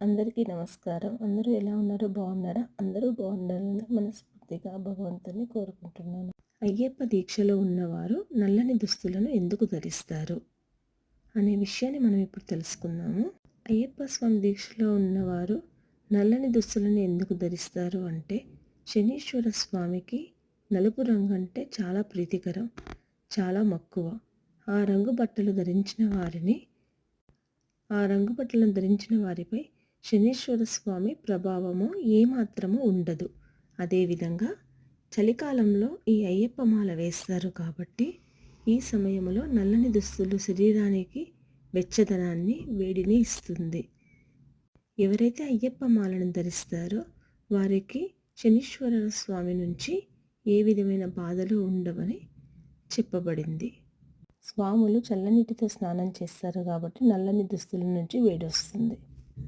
అందరికీ నమస్కారం. అందరూ ఎలా ఉన్నారు బాగున్నారా? అందరూ బాగుండాలని మనస్ఫూర్తిగా భగవంతుని కోరుకుంటున్నాను. అయ్యప్ప దీక్షలో ఉన్నవారు నల్లని దుస్తులను ఎందుకు ధరిస్తారు? అనే విషయాన్ని మనం ఇప్పుడు తెలుసుకుందాము. అయ్యప్ప స్వామి దీక్షలో ఉన్నవారు నల్లని దుస్తులను ఎందుకు ధరిస్తారు అంటే శనీశ్వర స్వామికి నలుపు రంగు అంటే చాలా ప్రీతికరం చాలా మక్కువ. ఆ రంగు బట్టలు ధరించిన వారిని ఆ రంగు బట్టలను ధరించిన వారిపై శనీశ్వర స్వామి ప్రభావము ఏమాత్రము ఉండదు. అదేవిధంగా చలికాలంలో ఈ అయ్యప్ప మాల వేస్తారు కాబట్టి ఈ సమయంలో నల్లని దుస్తులు శరీరానికి వెచ్చదనాన్ని వేడిని ఇస్తుంది. ఎవరైతే అయ్యప్ప మాలను ధరిస్తారో వారికి శనీశ్వర స్వామి నుంచి ఏ విధమైన బాధలు ఉండవని చెప్పబడింది. స్వాములు చల్లనీటితో స్నానం చేస్తారు కాబట్టి నల్లని దుస్తుల నుంచి వేడి వస్తుంది